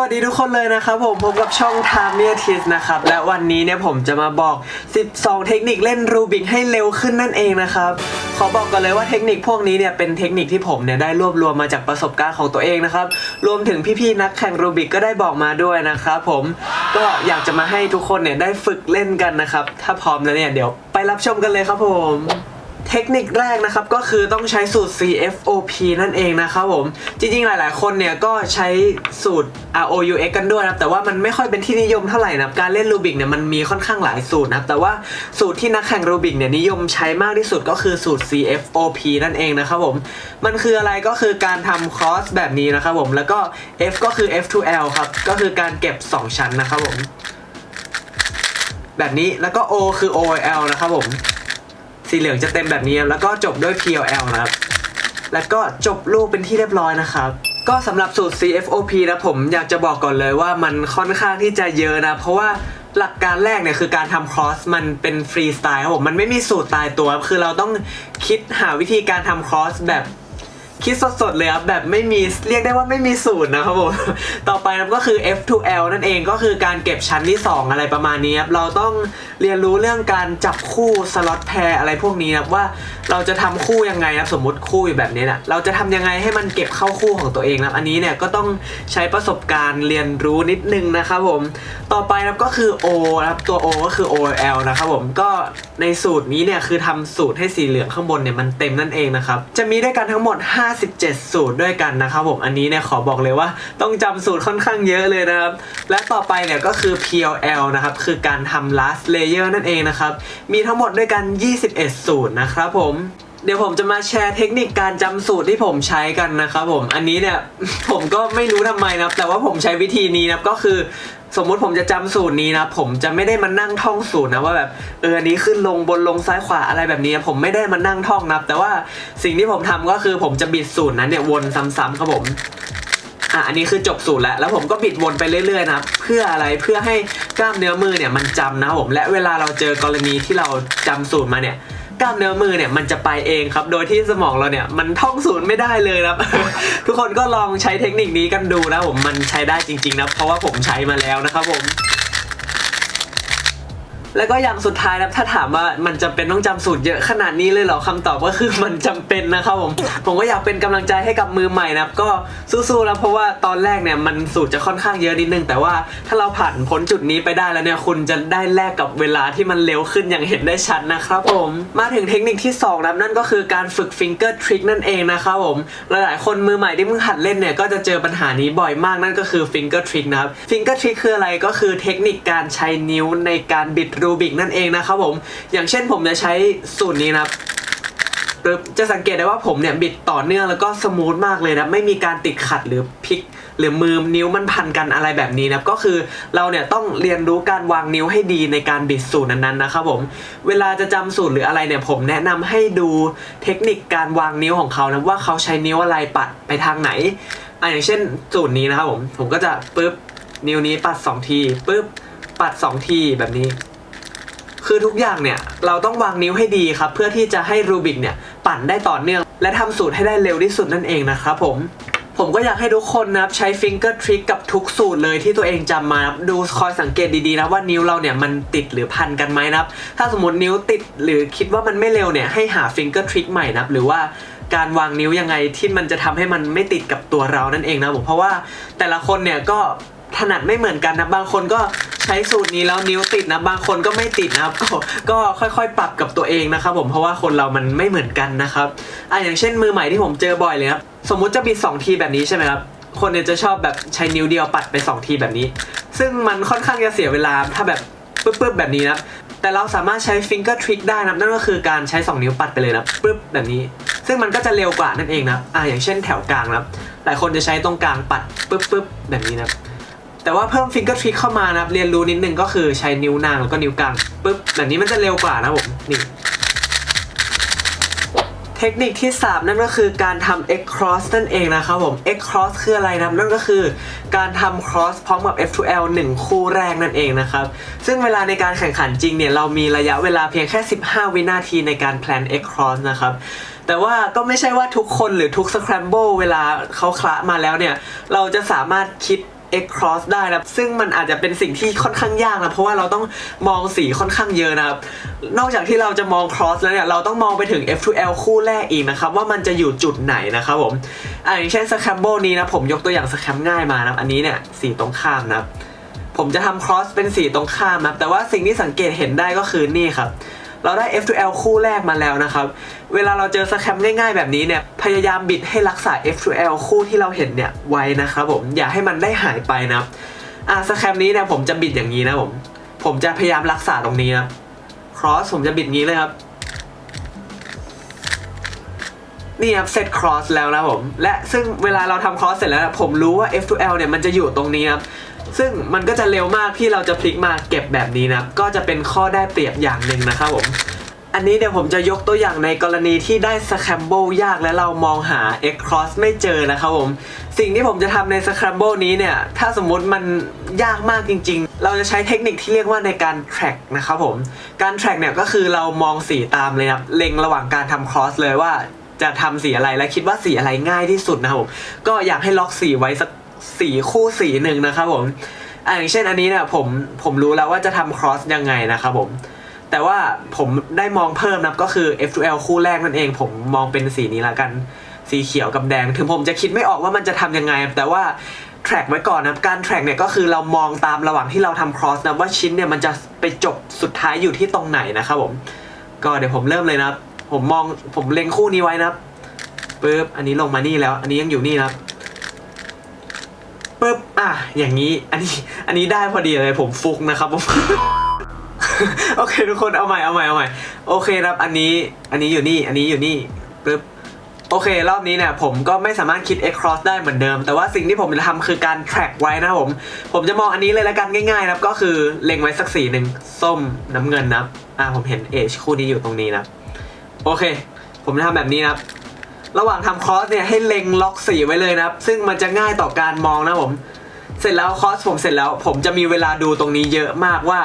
วัสดีทุกคนเลยนะครับผมพบกับช่อง t a m i a t i s นะครับ และวันนี้เนี่ยผมจะมาบอก 12 เทคนิคเล่นรูบิกให้เร็วขึ้นนั่นเองนะครับ ขอบอกกันเลยว่าเทคนิคพวกนี้เนี่ยเป็นเทคนิคที่ผมเนี่ยได้รวบรวมมาจากประสบการณ์ของตัวเองนะครับ รวมถึงพี่ๆนักแข่งรูบิกก็ได้บอกมาด้วยนะครับผมก็อยากจะมาให้ทุกคนเนี่ยได้ฝึกเล่นกันนะครับ ถ้าพร้อมแล้วเนี่ยเดี๋ยวไปรับชมกันเลยครับผม เทคนิคแรกนะครับก็คือต้องใช้สูตร CFOP นั่นเองนะครับผมจริงๆ หลายๆ คนเนี่ยก็ใช้สูตร ROUX กันด้วยนะแต่ว่ามันไม่ค่อยเป็นที่นิยมเท่าไหร่นะการเล่นรูบิกเนี่ยมันมีค่อนข้างหลายสูตรนะแต่ว่าสูตรที่นักแข่งรูบิกเนี่ยนิยมใช้มากที่สุดก็คือสูตร CFOP นั่นเองนะครับผมมันคืออะไรก็คือการทำคอสแบบนี้นะครับผมแล้วก็ F ก็คือ F2L ครับก็คือการเก็บ 2 ชั้นนะครับผมแบบนี้แล้วก็ O คือ OL นะครับผม สีเหลืองจะเต็มแบบนี้แล้วก็จบด้วย PLL นะครับ แล้วก็จบลูกเป็นที่เรียบร้อยนะครับ ก็สำหรับสูตร CFOP นะผมอยากจะบอกก่อนเลยว่ามันค่อนข้างที่จะเยอะนะ เพราะว่าหลักการแรกเนี่ยคือการทำครอสมันเป็นฟรีสไตล์ครับผมมันไม่มีสูตรตายตัว คือเราต้องคิดหาวิธีการทำครอสแบบ คิดสดๆเลยครับแบบไม่มีเรียกได้ว่าไม่มีสูตรนะครับผมต่อไปนะครับก็คือ F2L นั่นเองก็คือการเก็บชั้นที่ 2 อะไรประมาณนี้ครับเราต้องเรียนรู้เรื่องการจับคู่สล็อตแพรอะไรพวกนี้ครับว่าเราจะทำคู่ยังไงครับสมมติคู่อยู่แบบนี้นะเราจะทำยังไงให้มันเก็บเข้าคู่ของตัวเองนะครับอันนี้เนี่ยก็ต้องใช้ประสบการณ์เรียนรู้นิดนึงนะครับผมต่อไปนะครับก็คือ O นะครับตัว O ก็คือ OL นะครับผมก็ในสูตรนี้เนี่ยคือทำสูตรให้สีเหลืองข้างบนเนี่ยมันเต็มนั่นเองนะครับจะมีด้วยกันทั้งหมด57 สูตรด้วยกันนะครับผมอันนี้เนี่ยขอบอกเลยว่าต้องจำสูตรค่อนข้างเยอะเลยนะครับ และต่อไปเนี่ยก็คือ PLL นะครับ คือการทำ last layer นั่นเองนะครับ มีทั้งหมดด้วยกัน 21 สูตรนะครับผม เดี๋ยวผมจะมาแชร์เทคนิคการจำสูตรที่ผมใช้กันนะครับผม อันนี้เนี่ยผมก็ไม่รู้ทำไมนะแต่ว่าผมใช้วิธีนี้นะก็คือ สมมุติผมจะจำสูตรนี้นะผมจะไม่ได้มานั่งท่องสูตรนะว่าแบบเอออันนี้ขึ้นลงบนลงซ้ายขวาอะไรแบบนี้ผมไม่ได้มานั่งท่องนะแต่ว่าสิ่งที่ผมทำก็คือผมจะบิดสูตรนั้นเนี่ยวนซ้ำๆครับผมอะอันนี้คือจบสูตรแล้ว แล้วผมก็บิดวนไปเรื่อยๆนะเพื่ออะไรเพื่อให้กล้ามเนื้อมือเนี่ยมันจำนะครับผมและเวลาเราเจอกรณีที่เราจำสูตรมาเนี่ย กล้ามเนื้อมือเนี่ยมันจะไปเองครับ โดยที่สมองเราเนี่ยมันท่องศูนย์ไม่ได้เลยครับ ทุกคนก็ลองใช้เทคนิคนี้กันดูนะผมมันใช้ได้จริงๆนะเพราะว่าผมใช้มาแล้วนะครับผม แล้วก็อย่างสุดท้ายนะถ้าถามว่ามันจำเป็นต้องจำสูตรเยอะขนาดนี้เลยเหรอคำตอบก็คือมันจำเป็นนะครับผมผมก็อยากเป็นกำลังใจให้กับมือใหม่นะครับก็สู้ๆนะเพราะว่าตอนแรกเนี่ยมันสูตรจะค่อนข้างเยอะนิดนึง แต่ว่าถ้าเราผ่านพ้นจุดนี้ไปได้แล้วเนี่ยคุณจะได้แลกกับเวลาที่มันเร็วขึ้นอย่างเห็นได้ชัดนะครับผมมาถึงเทคนิคที่สองนะครับนั่นก็คือการฝึกฟิงเกอร์ทริกนั่นเองนะครับผมหลายๆคนมือใหม่ที่เพิ่งหัดเล่นเนี่ยก็จะเจอปัญหานี้บ่อยมากนั่นก็คือฟิงเกอร์ทริกนะครับฟิงเกอร์ทริกคืออะไรก็คือเทคนิคการใช้นิ้วในการบิดรูบิกนั่นเองนะครับผม อย่างเช่นผมจะใช้สูตรนี้นะครับจะสังเกตได้ว่าผมเนี่ยบิดต่อเนื่องแล้วก็สมูทมากเลยนะไม่มีการติดขัดหรือพลิก หรือมือนิ้วมันพันกันอะไรแบบนี้นะก็คือเราเนี่ยต้องเรียนรู้การวางนิ้วให้ดีในการบิดสูตรนั้นๆนะครับผมเวลาจะจำสูตรหรืออะไรเนี่ยผมแนะนำให้ดูเทคนิคการวางนิ้วของเขานะว่าเขาใช้นิ้วอะไรปัดไปทางไหนอะอย่างเช่นสูตรนี้นะครับผมผมก็จะปึ๊บนิ้วนี้ปัดสองทีปึ๊บปัดสองทีแบบนี้ คือทุกอย่างเนี่ยเราต้องวางนิ้วให้ดีครับ เพื่อที่จะให้รูบิกเนี่ยปั่นได้ต่อเนื่อง และทำสูตรให้ได้เร็วที่สุดนั่นเองนะครับผมผมก็อยากให้ทุกคนนะครับใช้ฟิงเกอร์ทริกกับทุกสูตรเลยที่ตัวเองจำมาดูคอยสังเกตดีๆนะว่านิ้วเราเนี่ยมันติดหรือพันกันไหมนะครับถ้าสมมตินิ้วติดหรือคิดว่ามันไม่เร็วเนี่ยให้หาฟิงเกอร์ทริกใหม่นะครับหรือว่าการวางนิ้วยังไงที่มันจะทำให้มันไม่ติดกับตัวเรานั่นเองนะผมเพราะว่าแต่ละคนเนี่ยก็ ถนัดไม่เหมือนกันนะบางคนก็ใช้สูตรนี้แล้วนิ้วติดนะบางคนก็ไม่ติดนะครับก็ก็ค่อยๆ ปรับกับตัวเองนะครับ ผมเพราะว่าคนเรามันไม่เหมือนกันนะครับอะอย่างเช่นมือใหม่ที่ผมเจอบ่อยเลยครับสมมุติจะบิดสองทีแบบนี้ใช่ไหมครับคนเนี่ยจะชอบแบบใช้นิ้วเดียวปัดไปสองทีแบบนี้ ซึ่งมันค่อนข้างจะเสียเวลาถ้าแบบปึ๊บๆแบบนี้นะแต่เราสามารถใช้ฟิงเกอร์ทริกได้นะนั่นก็คือการใช้ 2 นิ้วปัดไปเลยนะปึ๊บแบบนี้ ซึ่งมันก็จะเร็วกว่านั่นเองนะอ่าอย่างเช่นแถวกลางนะหลายคนจะใช้ตรงกลางปัดปึ๊บปึ๊บแบบนี้นะ แต่ว่าเพิ่มฟิงเกอร์ทริกเข้ามานะครับเรียนรู้นิดนึงก็คือใช้นิ้วนางแล้วก็นิ้วกลางปึ๊บแบบนี้มันจะเร็วกว่านะผมนี่เทคนิคที่ 3 นั่นก็คือการทำ X cross นั่นเองนะครับผม X cross คืออะไรนะนั่นก็คือการทำ cross พร้อมกับ F2L 1 คู่แรกนั่นเองนะครับ ซึ่งเวลาในการแข่งขันจริงเนี่ย เรามีระยะเวลาเพียงแค่ 15 วินาทีในการแพลน X cross นะครับแต่ว่าก็ไม่ใช่ว่าทุกคนหรือทุก scramble เวลาเขาคละมาแล้วเนี่ย เราจะสามารถคิด X cross ได้นะซึ่งมันอาจจะเป็นสิ่งที่ค่อนข้างยากนะ เพราะว่าเราต้องมองสีค่อนข้างเยอะนะครับ นอกจากที่เราจะมอง cross แล้วเนี่ย เราต้องมองไปถึง F2L คู่แรกอีกนะครับ ว่ามันจะอยู่จุดไหนนะครับผมอ่าอย่างเช่น scramble นี้นะ ผมยกตัวอย่าง scram ง่ายมานะ อันนี้เนี่ยสีตรงข้ามนะผมจะทำ cross เป็นสีตรงข้ามนะแต่ว่าสิ่งที่สังเกตเห็นได้ก็คือนี่ครับ เราได้ F2L คู่แรกมาแล้วนะครับ เวลาเราเจอสแคมง่ายๆแบบนี้เนี่ย พยายามบิดให้รักษา F2L คู่ที่เราเห็นเนี่ยไว้นะครับผม อย่าให้มันได้หายไปนะครับอะสแคมนี้เนี่ยผมจะบิดอย่างนี้นะผม ผมจะพยายามรักษาตรงนี้นะ cross ผมจะบิดงี้เลยครับ นี่ครับเซต cross แล้วนะผม และซึ่งเวลาเราทำ cross เสร็จแล้วนะผมรู้ว่า F2L เนี่ยมันจะอยู่ตรงนี้ครับ ซึ่งมันก็จะเร็วมากที่เราจะพลิกมาเก็บแบบนี้นะก็จะเป็นข้อได้เปรียบอย่างหนึ่งนะครับผม อันนี้เดี๋ยวผมจะยกตัวอย่างในกรณีที่ได้ scramble ยากและเรามองหา x cross ไม่เจอนะครับผม สิ่งที่ผมจะทำใน scramble นี้เนี่ย ถ้าสมมติมันยากมากจริง ๆ เราจะใช้เทคนิคที่เรียกว่าในการ track นะครับผม การ track เนี่ยก็คือเรามองสีตามเลยครับเล็งระหว่างการทำ cross เลยว่าจะทำสีอะไรและคิดว่าสีอะไรง่ายที่สุดนะครับผมก็อยากให้ล็อกสีไว้สัก สีคู่สีหนึ่งนะครับผมอ่าอย่างเช่นอันนี้เนี่ยผมผมรู้แล้วว่าจะทำ cross ยังไงนะครับผม แต่ว่าผมได้มองเพิ่มนะก็คือ F2L คู่แรกนั่นเอง ผมมองเป็นสีนี้ละกัน สีเขียวกับแดง ถึงผมจะคิดไม่ออกว่ามันจะทำยังไง แต่ว่า track ไว้ก่อนนะการ track เนี่ยก็คือเรามองตามระหว่างที่เราทำ cross นะว่าชิ้นเนี่ยมันจะไปจบสุดท้ายอยู่ที่ตรงไหนนะครับผม ก็เดี๋ยวผมเริ่มเลยนะผมมองผมเล็งคู่นี้ไว้นะครับปึ๊บอันนี้ลงมานี่แล้ว อันนี้ยังอยู่นี่นะ ปึ๊บอะอย่างนี้อันนี้อันนี้ได้พอดีเลยผมฟุกนะครับผมโอเคทุกคนเอาใหม่เอาใหม่เอาใหม่โอเคครับอันนี้อันนี้อยู่นี่อันนี้อยู่นี่ปึ๊บโอเค รอบนี้เนี่ยผมก็ไม่สามารถคิด x cross ได้เหมือนเดิม แต่ว่าสิ่งที่ผมจะทำคือการ track ไว้นะครับผม ผมจะมองอันนี้เลยละกันง่ายๆนะครับก็คือเล็งไว้สักสีหนึ่งส้มน้ำเงินนะครับอ่าผมเห็น H คู่นี้อยู่ตรงนี้นะ โอเค ผมจะทำแบบนี้นะ ระหว่างทำคอร์สเนี่ยให้เล็งล็อกสีไว้เลยนะครับ ซึ่งมันจะง่ายต่อการมองนะผม เสร็จแล้วคอร์สผมเสร็จแล้ว ผมจะมีเวลาดูตรงนี้เยอะมากว่า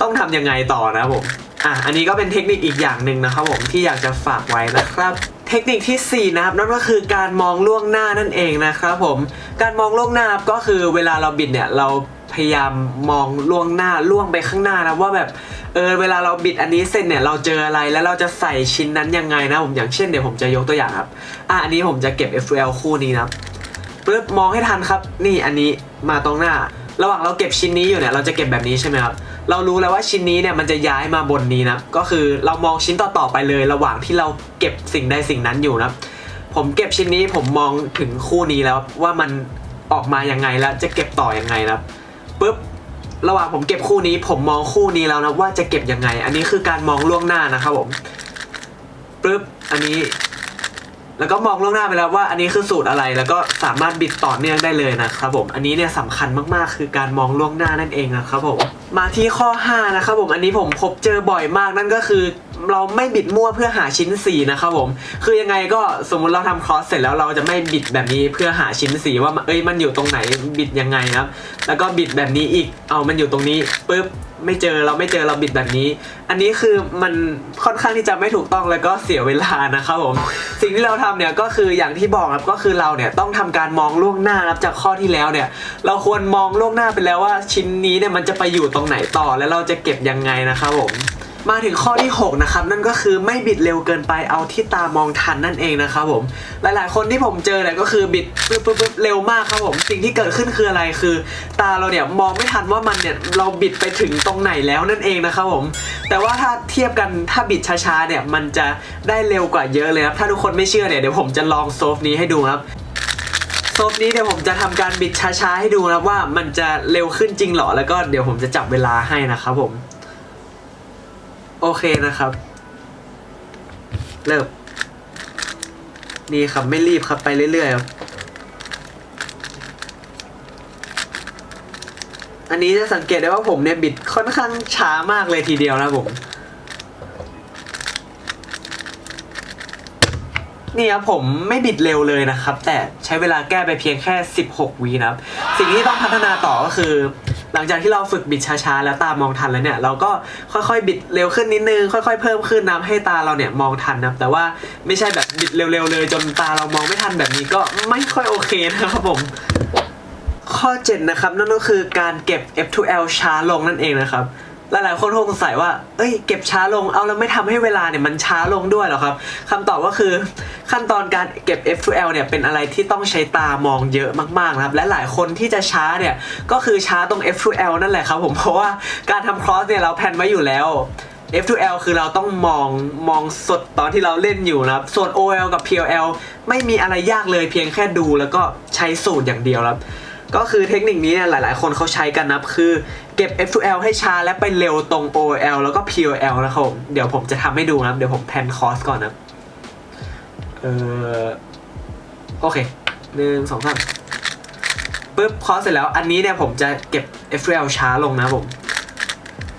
ต้องทำยังไงต่อนะผมอะอันนี้ก็เป็นเทคนิคอีกอย่างหนึ่งนะครับผมที่อยากจะฝากไว้นะครับเทคนิคที่ 4 นะครับนั่นก็คือการมองล่วงหน้านั่นเองนะครับผมการมองล่วงหน้าก็คือเวลาเราบิดเนี่ยเราพยายามมองล่วงหน้าล่วงไปข้างหน้านะว่าแบบ เออเวลาเราบิดอันนี้เสร็จเนี่ยเราเจออะไรแล้วเราจะใส่ชิ้นนั้นยังไงนะผมอย่างเช่นเดี๋ยวผมจะยกตัวอย่างครับอะอันนี้ผมจะเก็บ FL คู่นี้นะปึ๊บมองให้ทันครับ นี่อันนี้มาตรงหน้า ระหว่างเราเก็บชิ้นนี้อยู่เนี่ยเราจะเก็บแบบนี้ใช่ไหมครับเรารู้แล้วว่าชิ้นนี้เนี่ยมันจะย้ายมาบนนี้นะก็คือเรามองชิ้นต่อๆไปเลย ระหว่างที่เราเก็บสิ่งใดสิ่งนั้นอยู่นะผมเก็บชิ้นนี้ผมมองถึงคู่นี้แล้วว่ามันออกมายังไงแล้วจะเก็บต่อยังไงนะปึ๊บ ระหว่างผมเก็บคู่นี้ ผมมองคู่นี้แล้วนะว่าจะเก็บยังไง อันนี้คือการมองล่วงหน้านะครับผมปึ๊บอันนี้ แล้วก็มองล่วงหน้าไปแล้วว่าอันนี้คือสูตรอะไร แล้วก็สามารถบิดต่อเนื่องได้เลยนะครับผมอันนี้เนี่ยสำคัญมากๆ คือการมองล่วงหน้านั่นเองนะครับผมมาที่ข้อ 5 นะครับผมอันนี้ผมพบเจอบ่อยมากนั่นก็คือเราไม่บิดมั่วเพื่อหาชิ้นสีนะครับผม คือยังไงก็สมมุติเราทำครอสเสร็จแล้วเราจะไม่บิดแบบนี้เพื่อหาชิ้นสีว่าเอ้ยมันอยู่ตรงไหนบิดยังไงครับ แล้วก็บิดแบบนี้อีก เอามันอยู่ตรงนี้ปุ๊บ ไม่เจอเราไม่เจอเราบิดแบบนี้ อันนี้คือมันค่อนข้างที่จะไม่ถูกต้องแล้วก็เสียเวลานะครับผม สิ่งที่เราทำเนี่ยก็คืออย่างที่บอกครับก็คือเราเนี่ยต้องทำการมองล่วงหน้าครับจากข้อที่แล้วเนี่ย เราควรมองล่วงหน้าไปแล้วว่าชิ้นนี้เนี่ยมันจะไปอยู่ตรงไหนต่อแล้วเราจะเก็บยังไงนะครับผม มาถึงข้อที่ 6 นะครับ นั่นก็คือไม่บิดเร็วเกินไปเอาที่ตามองทันนั่นเองนะครับผม หลายๆ คนที่ผมเจอเนี่ยก็คือบิดปึ๊บปึ๊บปึ๊บเร็วมากครับผม สิ่งที่เกิดขึ้นคืออะไรคือ ตาเราเนี่ยมองไม่ทันว่ามันเนี่ยเราบิดไปถึงตรงไหนแล้วนั่นเองนะครับผม แต่ว่าถ้าเทียบกันถ้าบิดช้าๆเนี่ยมันจะได้เร็วกว่าเยอะเลยครับถ้าทุกคนไม่เชื่อเนี่ยเดี๋ยวผมจะลองโซฟนี้ให้ดูครับโซฟนี้เดี๋ยวผมจะทำการบิดช้าๆให้ดูนะครับว่ามันจะเร็วขึ้นจริงหรอแล้วก็เดี๋ยวผมจะจับเวลาให้นะครับผม โอเคนะครับ เริ่มนี่ครับไม่รีบครับไปเรื่อยๆครับอันนี้จะสังเกตได้ว่าผมเนี่ยบิดค่อนข้างช้ามากเลยทีเดียวนะผมนี่ครับผมไม่บิดเร็วเลยนะครับ แต่ใช้เวลาแก้ไปเพียงแค่ 16วินะครับ สิ่งที่ต้องพัฒนาต่อก็คือ หลังจากที่เราฝึกบิดช้าๆ แล้วตามองทันแล้วเนี่ยเราก็ค่อยๆ บิดเร็วขึ้นนิดนึงค่อยๆ เพิ่มขึ้นนะให้ตาเราเนี่ยมองทันนะแต่ว่าไม่ใช่แบบบิดเร็วๆเลยจนตาเรามองไม่ทันแบบนี้ก็ไม่ค่อยโอเคนะครับผมขข้อ 7 นะครับ นั่นก็คือการเก็บ F2L ช้าลงนั่นเองนะครับ หลายๆคนคงสงสัยว่า เอ้ย เก็บช้าลง เอาแล้วไม่ทำให้เวลาเนี่ยมันช้าลงด้วยหรอครับคำตอบก็คือขั้นตอนการเก็บ F2L เนี่ยเป็นอะไรที่ต้องใช้ตามองเยอะมากๆนะครับ และหลายคนที่จะช้าเนี่ยก็คือช้าตรง F2L นั่นแหละครับผม เพราะว่าการทำ cross เนี่ยเราแพนไว้อยู่แล้ว F2L คือเราต้องมองมองสดตอนที่เราเล่นอยู่นะครับ ส่วน OL กับ PLL ไม่มีอะไรยากเลยเพียงแค่ดูแล้วก็ใช้สูตรอย่างเดียวครับ ก็คือเทคนิคนี้เนี่ยหลาย ๆ คนเขาใช้กันนะคือเก็บ F2L ให้ช้าและไปเร็วตรง OL แล้วก็ PLL นะครับผมเดี๋ยวผมจะทำให้ดูนะเดี๋ยวผมแพนคอร์สก่อนนะเออโอเคหนึ่งสองสามปุ๊บคอร์สเสร็จแล้วอันนี้เนี่ยผมจะเก็บ F2L ช้าลงนะผม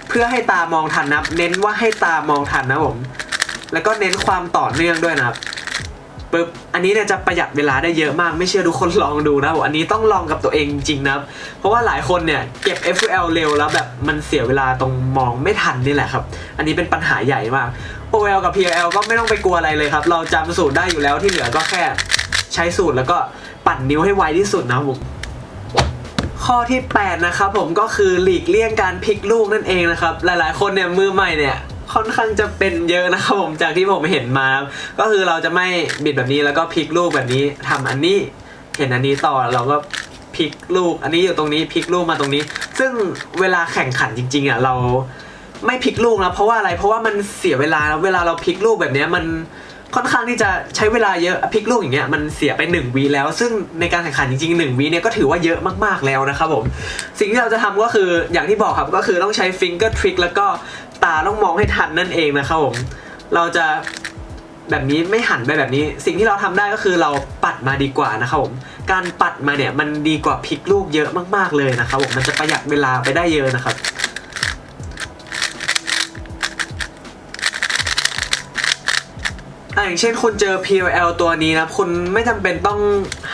เพื่อให้ตามองทันนับเน้นว่าให้ตามองทันนะผม แล้วก็เน้นความต่อเนื่องด้วยนะครับ ปึ๊บอันนี้เนี่ยจะประหยัดเวลาได้เยอะมากไม่เชื่อทุกคนลองดูนะบผมอันนี้ต้องลองกับตัวเองจริงๆนะเพราะว่าหลายคนเนี่ยเก็บ FL เร็วแล้วแบบมันเสียเวลาตรงมองไม่ทันนี่แหละครับ อันนี้เป็นปัญหาใหญ่มาก OL กับ PL ก็ไม่ต้องไปกลัวอะไรเลยครับ เราจำสูตรได้อยู่แล้วที่เหลือก็แค่ใช้สูตรแล้วก็ปั่นนิ้วให้ไวที่สุดนะผมข้อที่ 8 นะครับผมก็คือหลีกเลี่ยงการพลิกลูกนั่นเองนะครับ หลายๆ คนเนี่ยมือใหม่เนี่ย ค่อนข้างจะเป็นเยอะนะครับผมจากที่ผมเห็นมา ก็คือเราจะไม่บิดแบบนี้แล้วก็พลิกลูกแบบนี้ทำอันนี้ เห็นอันนี้ต่อเราก็พลิกลูก อันนี้อยู่ตรงนี้พลิกลูกมาตรงนี้ ซึ่งเวลาแข่งขันจริง ๆอะเราไม่พลิกลูกนะเพราะว่าอะไรเพราะว่ามันเสียเวลาเวลาเราพลิกลูกแบบนี้มันค่อนข้างที่จะใช้เวลาเยอะพลิกลูกอย่างเงี้ยมันเสียไป1วีแล้ว ซึ่งในการแข่งขันจริงๆ1วีเนี่ยก็ถือว่าเยอะมากๆแล้วนะครับผม สิ่งที่เราจะทำก็คืออย่างที่บอกครับก็คือต้องใช้ finger trick แล้วก็ ตาต้องมองให้ทันนั่นเองนะครับผม เราจะแบบนี้ไม่หันไปแบบนี้ สิ่งที่เราทำได้ก็คือเราปัดมาดีกว่านะครับผม การปัดมาเนี่ยมันดีกว่าพลิกลูกเยอะมากๆเลยนะครับผม มันจะประหยัดเวลาไปได้เยอะนะครับอย่างเช่นคุณเจอ PLL ตัวนี้นะคุณไม่จำเป็นต้อง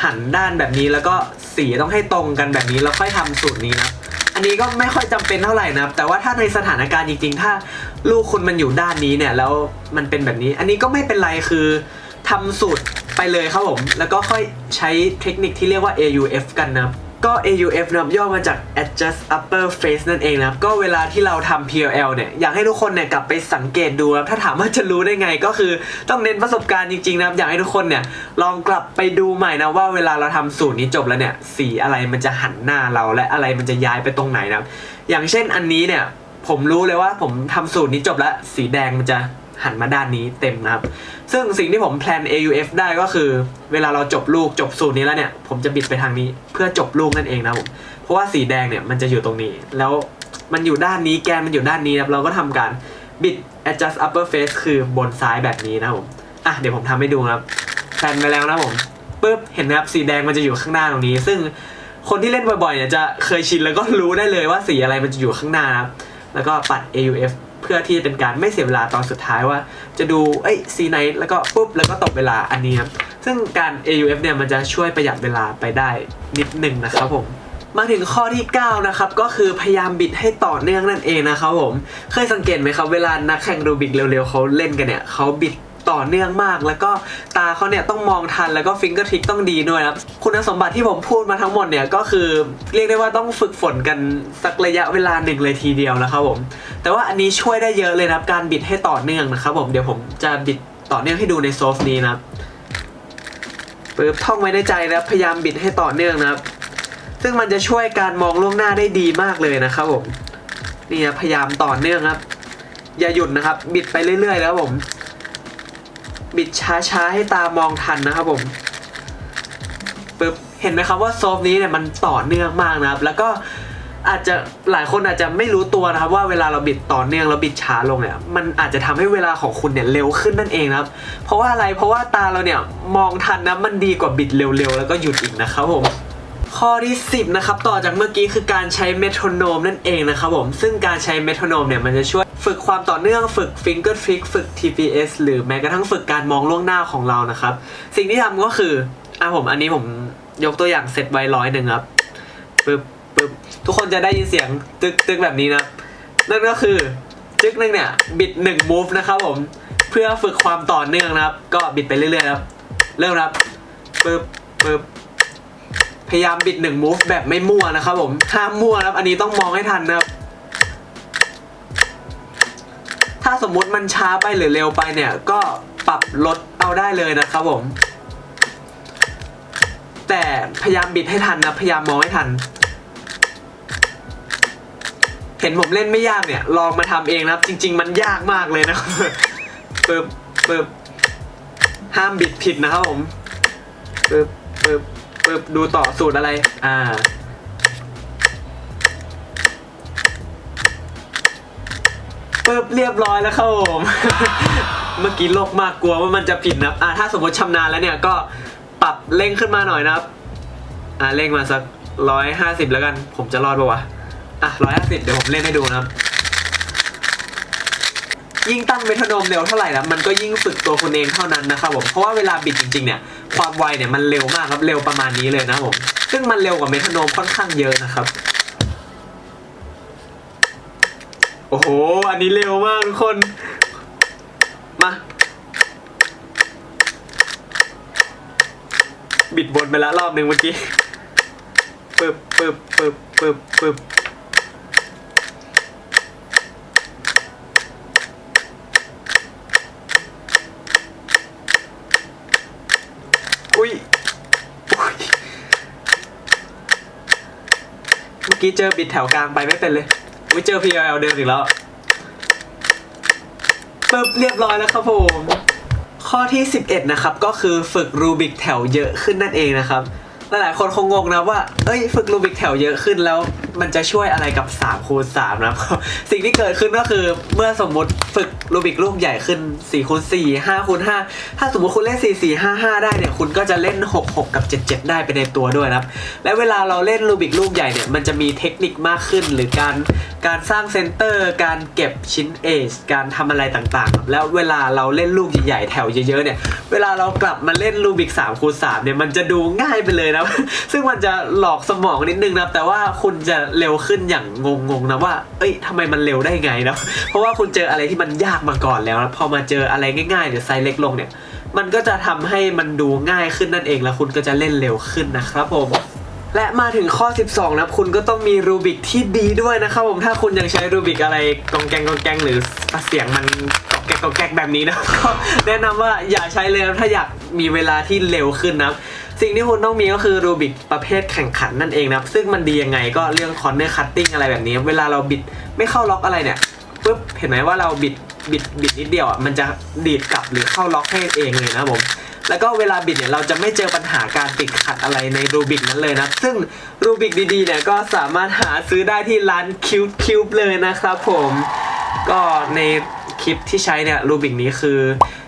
หันด้านแบบนี้แล้วก็สีต้องให้ตรงกันแบบนี้แล้วค่อยทำสูตรนี้นะ อันนี้ก็ไม่ค่อยจำเป็นเท่าไหร่นะแต่ว่าถ้าในสถานการณ์จริงๆ ถ้าลูกคุณมันอยู่ด้านนี้เนี่ยแล้วมันเป็นแบบนี้ อันนี้ก็ไม่เป็นไรคือทำสูตรไปเลยครับผม แล้วก็ค่อยใช้เทคนิคที่เรียกว่า AUF กันนะ ก็ AUF นะครับย่อมาจาก adjust upper face นั่นเองนะครับ ก็เวลาที่เราทำ PLL เนี่ย อยากให้ทุกคนเนี่ยกลับไปสังเกตดูนะถ้าถามว่าจะรู้ได้ไงก็คือต้องเน้นประสบการณ์จริงๆนะครับ อยากให้ทุกคนเนี่ยลองกลับไปดูใหม่นะว่าเวลาเราทำสูตรนี้จบแล้วเนี่ย สีอะไรมันจะหันหน้าเราและอะไรมันจะย้ายไปตรงไหนนะครับ อย่างเช่นอันนี้เนี่ยผมรู้เลยว่าผมทำสูตรนี้จบแล้วสีแดงมันจะ หันมาด้านนี้เต็มนะครับ ซึ่งสิ่งที่ผมแพลน AUF ได้ก็คือ เวลาเราจบลูกจบสูตรนี้แล้วเนี่ย ผมจะบิดไปทางนี้เพื่อจบลูกนั่นเองนะผมเพราะว่าสีแดงเนี่ยมันจะอยู่ตรงนี้ แล้วมันอยู่ด้านนี้แกนมันอยู่ด้านนี้ครับเราก็ทำการบิด adjust upper face คือบนซ้ายแบบนี้นะครับผมอะเดี๋ยวผมทำให้ดูครับแพลนไปแล้วนะผมปุ๊บเห็นไหมครับสีแดงมันจะอยู่ข้างหน้าตรงนี้ ซึ่งคนที่เล่นบ่อยๆเนี่ยจะเคยชินแล้วก็รู้ได้เลยว่าสีอะไรมันจะอยู่ข้างหน้านะครับแล้วก็ปัด AUF เพื่อที่จะเป็นการไม่เสียเวลาตอนสุดท้ายว่า จะดูเอ้ยซีไนท์แล้วก็ปุ๊บแล้วก็ตกเวลาอันนี้ครับซึ่งการ AUF เนี่ยมันจะช่วยประหยัดเวลาไปได้นิดหนึ่งนะครับผมมาถึงข้อที่ 9 นะครับ ก็คือพยายามบิดให้ต่อเนื่องนั่นเองนะครับผม เคยสังเกตไหมครับ เวลานักแข่งรูบิกเร็วๆเขาเล่นกันเนี่ยเขาบิด ต่อเนื่องมาก แล้วก็ตาเขาเนี่ยต้องมองทันแล้วก็ฟิงเกอร์ทิกต้องดีด้วยครับคุณสมบัติที่ผมพูดมาทั้งหมดเนี่ยก็คือเรียกได้ว่าต้องฝึกฝนกันสักระยะเวลาหนึ่งเลยทีเดียวนะครับผมแต่ว่าอันนี้ช่วยได้เยอะเลยนะครับการบิดให้ต่อเนื่องนะครับผมเดี๋ยวผมจะบิดต่อเนื่องให้ดูในโซฟนี้นะครับปึ๊บท่องไว้ในใจนะครับพยายามบิดให้ต่อเนื่องนะครับ ซึ่งมันจะช่วยการมองล่วงหน้าได้ดีมากเลยนะครับผมนี่ครับพยายามต่อเนื่องครับ อย่าหยุดนะครับ บิดไปเรื่อย ๆ แล้วผม บิดช้าๆให้ตามองทันนะครับผมปึ๊บเห็นไหมครับว่าโซฟนี้เนี่ยมันต่อเนื่องมากนะครับ แล้วก็อาจจะหลายคนอาจจะไม่รู้ตัวนะครับ ว่าเวลาเราบิดต่อเนื่องเราบิดช้าลงเนี่ยมันอาจจะทำให้เวลาของคุณเนี่ยเร็วขึ้นนั่นเองนะครับ เพราะว่าอะไรเพราะว่าตาเราเนี่ยมองทันนะมันดีกว่าบิดเร็วๆแล้วก็หยุดอีกนะครับผม ข้อที่ 10 นะครับ ต่อจากเมื่อกี้คือการใช้เมโทรโนมนั่นเองนะครับผม ซึ่งการใช้เมโทรโนมเนี่ย มันจะช่วยฝึกความต่อเนื่องฝึก finger trick ฝึก TPS หรือแม้กระทั่งฝึกการมองล่วงหน้าของเรานะครับ สิ่งที่ทำก็คือ อะผมอันนี้ผมยกตัวอย่างเซตไว้ร้อยหนึ่งครับปึ๊บปึ๊บทุกคนจะได้ยินเสียงตึกตึกแบบนี้นะนั่นก็คือจึกหนึ่งเนี่ย บิดหนึ่ง move นะครับผมเพื่อฝึกความต่อเนื่องนะครับ ก็บิดไปเรื่อยๆครับ เริ่มนะครับปึ๊บปึ๊บ พยายามบิดหนึ่ง move แบบไม่มั่วนะครับผมห้ามมั่วนะครับอันนี้ต้องมองให้ทันนะครับถ้าสมมุติมันช้าไปหรือเร็วไปเนี่ยก็ปรับลดเอาได้เลยนะครับผม แต่พยายามบิดให้ทันนะพยายามมองให้ทัน เห็นผมเล่นไม่ยากเนี่ย ลองมาทำเองนะครับ จริง ๆ มันยากมากเลยนะครับปึ๊บปึ๊บห้ามบิดผิดนะครับผมปึ๊บปึ๊บ ปึ๊บดูต่อสูตรอะไร อ่า ปึ๊บเรียบร้อยแล้วครับผม เมื่อกี้โลกมากกลัวว่ามันจะผิดนะครับอ่าถ้าสมมติชำนาญแล้วเนี่ยก็ปรับเร่งขึ้นมาหน่อยนะครับ อ่าเร่งมาสักร้อยห้าสิบแล้วกัน ผมจะรอดปะวะ อะร้อยห้าสิบเดี๋ยวผมเล่นให้ดูนะครับยิ่งตั้งเมทาโนมเร็วเท่าไหร่นะมันก็ยิ่งฝึกตัวคุณเองเท่านั้นนะครับผม เพราะว่าเวลาบิดจริงๆเนี่ย ความไวเนี่ยมันเร็วมากครับเร็วประมาณนี้เลยนะผม ซึ่งมันเร็วกว่าเมทาโนมค่อนข้างเยอะนะครับ โอ้โห อันนี้เร็วมากทุกคน มา บิดบนไปแล้วรอบหนึ่งเมื่อกี้ปึ๊บปึ๊บปึ๊บปึ๊บปึ๊บ อุ้ยอุ๊ยเมื่ อกี้เจอบิดแถวกลางไปไม่เป็นเลยวิเจอ PLL เดิมอีกแล้วปึ๊บเรียบร้อยแล้วครับผม ข้อที่ 11 นะครับ ก็คือฝึกรูบิกแถวเยอะขึ้นนั่นเองนะครับ หลายๆคนคงงงนะว่า เอ้ย ฝึกรูบิกแถวเยอะขึ้นแล้ว มันจะช่วยอะไรกับ3คูณ3นะครับ สิ่งที่เกิดขึ้นก็คือเมื่อสมมติฝึกรูบิกลูกใหญ่ขึ้น4คูณ4 5คูณ5ถ้าสมมติคุณเล่น 4 4 5 5 ได้เนี่ย คุณก็จะเล่น 6 6 กับ 7 7 ได้ไปในตัวด้วยนะครับ และเวลาเราเล่นรูบิกลูกใหญ่เนี่ย มันจะมีเทคนิคมากขึ้น หรือการการสร้างเซนเตอร์ การเก็บชิ้นเอชการทำอะไรต่างๆ แล้วเวลาเราเล่นลูกใหญ่ๆแถวเยอะๆเนี่ย เวลาเรากลับมาเล่นรูบิก3คูณ3เนี่ย มันจะดูง่ายไปเลยนะ ซึ่งมันจะหลอกสมองนิดนึงนะแต่ว่าคุณจะเร็วขึ้นอย่างงงๆนะว่า เอ้ยทำไมมันเร็วได้ไงนะเพราะว่าคุณเจออะไรที่มันยากมาก่อนแล้วนะพอมาเจออะไรง่ายๆหรือไซส์เล็กลงเนี่ย มันก็จะทำให้มันดูง่ายขึ้นนั่นเองแล้วคุณก็จะเล่นเร็วขึ้นนะครับผมและมาถึงข้อ 12 นะคุณก็ต้องมีรูบิกที่ดีด้วยนะครับผมถ้าคุณยังใช้รูบิกอะไรกองแกงกองแกงหรือเสียงมันกอกแกกกอกแกกแบบนี้นะก็แนะนำว่าอย่าใช้เลยนะถ้าอยากมีเวลาที่เร็วขึ้นนะ สิ่งที่คุณต้องมีก็คือรูบิกประเภทแข่งขันนั่นเองนะซึ่งมันดียังไงก็เรื่องคอนเนอร์คัตติ้งอะไรแบบนี้ เวลาเราบิดไม่เข้าล็อกอะไรเนี่ยปุ๊บเห็นไหมว่าเราบิดบิดบิดนิดเดียวอะมันจะดีดกลับหรือเข้าล็อกให้เองเลยนะผมแล้วก็เวลาบิดเนี่ยเราจะไม่เจอปัญหาการติดขัดอะไรในรูบิกนั้นเลยนะ ซึ่งรูบิกดีๆเนี่ยก็สามารถหาซื้อได้ที่ร้านคิวคิวเลยนะครับผม ก็ใน ลิปที่ใช้เนี่ยรูบิกนี้คือ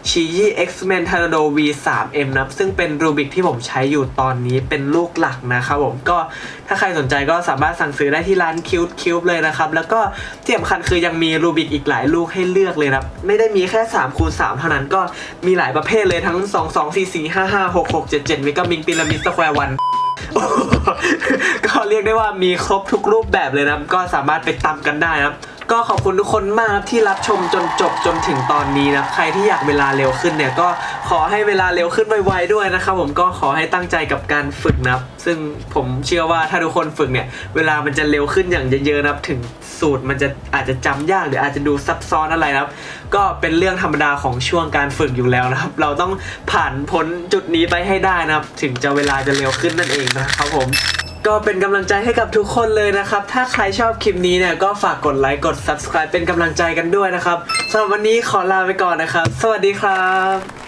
s h i y i X-Men Tornado V3M นะครับซึ่งเป็นรูบิกที่ผมใช้อยู่ตอนนี้เป็นลูกหลักนะครับผมก็ถ้าใครสนใจก็สามารถสั่งซื้อได้ที่ร้านคิวคิวเลยนะครับแล้วก็ที่สำคัญคือยังมีรูบิกอีกหลายลูกให้เลือกเลยนะครับไม่ได้มีแค่3คูณ3เท่านั้นก็มีหลายประเภทเลยทั้ง 2 2 4 4 5 5 6 6 7 7มิกามิงพีระมิดสแควร์วันก็เรียกได้ว่ามีครบทุกรูปแบบเลยนะก็สามารถไปตำกันได้นะ ก็ขอบคุณทุกคนมากที่รับชมจนจบจนถึงตอนนี้นะใครที่อยากเวลาเร็วขึ้นเนี่ยก็ขอให้เวลาเร็วขึ้นไวๆด้วยนะครับผมก็ขอให้ตั้งใจกับการฝึกนับซึ่งผมเชื่อว่าถ้าทุกคนฝึกเนี่ยเวลามันจะเร็วขึ้นอย่างเยอะๆนะถึงสูตรมันจะอาจจะจำยากหรืออาจจะดูซับซ้อนอะไรนะครับก็เป็นเรื่องธรรมดาของช่วงการฝึกอยู่แล้วนะครับ เราต้องผ่านพ้นจุดนี้ไปให้ได้นะครับ ถึงจะเวลาจะเร็วขึ้นนั่นเองนะครับผม ก็เป็นกำลังใจให้กับทุกคนเลยนะครับ ถ้าใครชอบคลิปนี้เนี่ยก็ฝากกดไลค์กด subscribe เป็นกำลังใจกันด้วยนะครับสำหรับวันนี้ขอลาไปก่อนนะครับ สวัสดีครับ